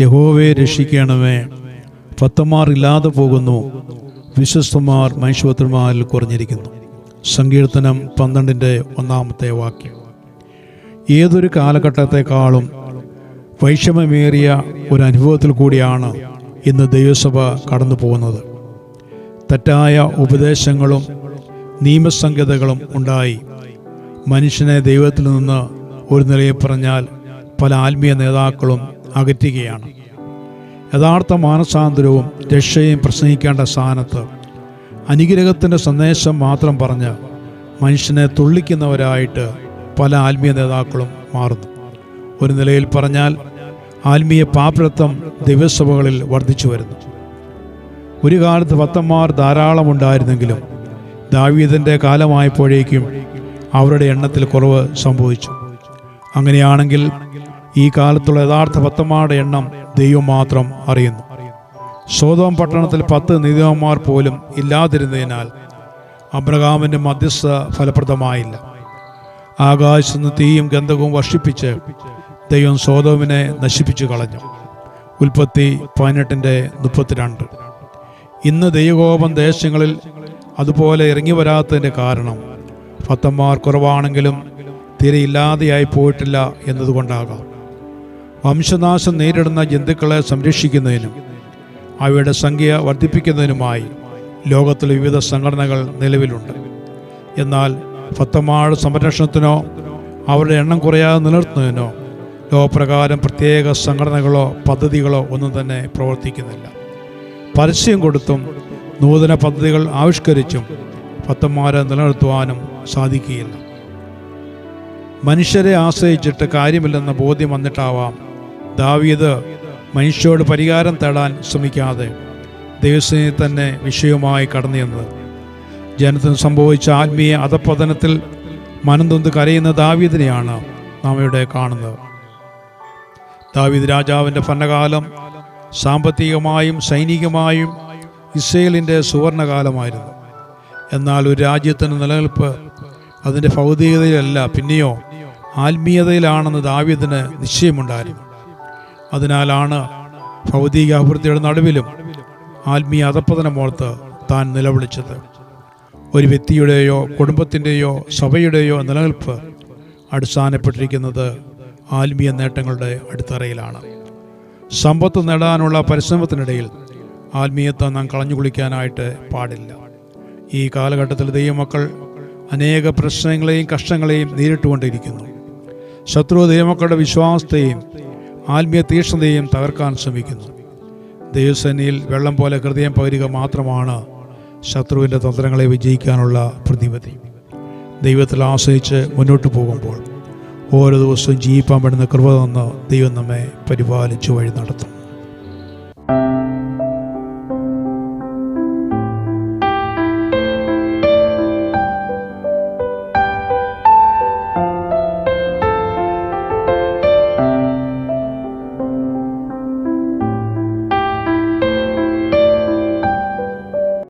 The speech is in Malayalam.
യഹോവയെ രക്ഷിക്കണമേ. ഭക്തന്മാർ ഇല്ലാതെ പോകുന്നു. വിശ്വസ്തന്മാർ മനുഷ്യപത്രന്മാരിൽ കുറഞ്ഞിരിക്കുന്നു. സങ്കീർത്തനം പന്ത്രണ്ടിന്റെ ഒന്നാമത്തെ വാക്യം. ഏതൊരു കാലഘട്ടത്തെക്കാളും വൈഷമ്യമേറിയ ഒരു അനുഭവത്തിൽ കൂടിയാണ് ഇന്ന് ദൈവസഭ കടന്നു പോകുന്നത് തെറ്റായ ഉപദേശങ്ങളും നിയമസംഹിതകളും ഉണ്ടായി. മനുഷ്യനെ ദൈവത്തിൽ നിന്ന് ഒരു നിലയിൽ പറഞ്ഞാൽ പല ആത്മീയ നേതാക്കളും അകറ്റുകയാണ്. യഥാർത്ഥ മാനസാന്തരവും രക്ഷയും പ്രസംഗിക്കേണ്ട സ്ഥാനത്ത് അനുഗ്രഹത്തിന്റെ സന്ദേശം മാത്രം പറഞ്ഞ് മനുഷ്യനെ തുള്ളിക്കുന്നവരായിട്ട് പല ആത്മീയ നേതാക്കളും മാറുന്നു. ഒരു നിലയിൽ പറഞ്ഞാൽ ആത്മീയ പാപ്പരത്വം ദിവ്യസഭകളിൽ വർദ്ധിച്ചു വരുന്നു. ഒരു കാലത്ത് ഭക്തന്മാർ ധാരാളം ഉണ്ടായിരുന്നെങ്കിലും ദാവീദിന്റെ കാലമായപ്പോഴേക്കും അവരുടെ എണ്ണത്തിൽ കുറവ് സംഭവിച്ചു. അങ്ങനെയാണെങ്കിൽ ഈ കാലത്തുള്ള യഥാർത്ഥ ഭക്തന്മാരുടെ എണ്ണം ദൈവം മാത്രം അറിയുന്നു. സോതോം പട്ടണത്തിൽ പത്ത് നീതിമാന്മാർ പോലും ഇല്ലാതിരുന്നതിനാൽ അബ്രഹാമിന്റെ മധ്യസ്ഥ ഫലപ്രദമായില്ല. ആകാശത്ത് നിന്ന് തീയും ഗന്ധകവും വർഷിപ്പിച്ച് ദൈവം സോതോമിനെ നശിപ്പിച്ചു കളഞ്ഞു. ഉൽപ്പത്തി പതിനെട്ടിന്റെ മുപ്പത്തിരണ്ട്. ഇന്ന് ദൈവകോപം ദേശങ്ങളിൽ അതുപോലെ ഇറങ്ങി വരാത്തതിന്റെ കാരണം ഭക്തന്മാർ കുറവാണെങ്കിലും തീരെ ഇല്ലാതെയായി പോയിട്ടില്ല എന്നതുകൊണ്ടാകാം. വംശനാശം നേരിടുന്ന ജന്തുക്കളെ സംരക്ഷിക്കുന്നതിനും അവയുടെ സംഖ്യ വർദ്ധിപ്പിക്കുന്നതിനുമായി ലോകത്തിലെ വിവിധ സംഘടനകൾ നിലവിലുണ്ട്. എന്നാൽ ഭക്തന്മാരുടെ സംരക്ഷണത്തിനോ അവരുടെ എണ്ണം കുറയാതെ നിലനിർത്തുന്നതിനോ ലോകപ്രകാരം പ്രത്യേക സംഘടനകളോ പദ്ധതികളോ ഒന്നും തന്നെ പ്രവർത്തിക്കുന്നില്ല. പരസ്യം കൊടുത്തും നൂതന പദ്ധതികൾ ആവിഷ്കരിച്ചും ഭക്തന്മാരെ നിലനിർത്തുവാനും സാധിക്കുകയില്ല. മനുഷ്യരെ ആശ്രയിച്ചിട്ട് കാര്യമില്ലെന്ന ബോധ്യം വന്നിട്ടാവാം ദാവീദ് മനുഷ്യരോട് പരിഹാരം തേടാൻ ശ്രമിക്കാതെ ദൈവസേനെ തന്നെ വിഷയവുമായി കടന്നു ചെന്നത്. ജനത്തിന് സംഭവിച്ച ആത്മീയ അധപ്പതനത്തിൽ മനംതൊന്ന് കരയുന്ന ദാവീദിനെയാണ് നാം ഇവിടെ കാണുന്നത്. ദാവീദ് രാജാവിന്റെ ഭരണകാലം സാമ്പത്തികമായും സൈനികമായും ഇസ്രയേലിന്റെ സുവർണകാലമായിരുന്നു. എന്നാൽ ഒരു രാജ്യത്തിന്റെ നിലനിൽപ്പ് അതിന്റെ ഭൗതികതയിലല്ല പിന്നെയോ ആത്മീയതയിലാണെന്ന് ദാവീദിന് നിശ്ചയമുണ്ടായിരുന്നു. അതിനാലാണ് ഭൗതിക അഭിവൃദ്ധിയുടെ നടുവിലും ആത്മീയ അധപ്പതനമോർത്ത് താൻ നിലവിളിച്ചത്. ഒരു വ്യക്തിയുടെയോ കുടുംബത്തിന്റെയോ സഭയുടെയോ നിലനിൽപ്പ് അടിസ്ഥാനപ്പെട്ടിരിക്കുന്നത് ആത്മീയ നേട്ടങ്ങളുടെ അടിത്തറയിലാണ്. സമ്പത്ത് നേടാനുള്ള പരിശ്രമത്തിനിടയിൽ ആത്മീയത്തെ നാം കളഞ്ഞു കുളിക്കാനായിട്ട് പാടില്ല. ഈ കാലഘട്ടത്തിൽ ദൈവമക്കൾ അനേക പ്രശ്നങ്ങളെയും കഷ്ടങ്ങളെയും നേരിട്ടുകൊണ്ടിരിക്കുന്നു. ശത്രു ദൈവമക്കളുടെ വിശ്വാസത്തെയും ആത്മീയ തീക്ഷ്ണതയും തകർക്കാൻ ശ്രമിക്കുന്നു. ദൈവസേനയിൽ വെള്ളം പോലെ ഹൃദയം പകരുക മാത്രമാണ് ശത്രുവിന്റെ തന്ത്രങ്ങളെ വിജയിക്കാനുള്ള പ്രതിവിധി. ദൈവത്തിൽ ആശ്രയിച്ച് മുന്നോട്ട് പോകുമ്പോൾ ഓരോ ദിവസവും ജീവിപ്പാൻ പെടുന്ന കൃപ തന്ന് ദൈവം നമ്മെ പരിപാലിച്ചു വഴി നടത്തും.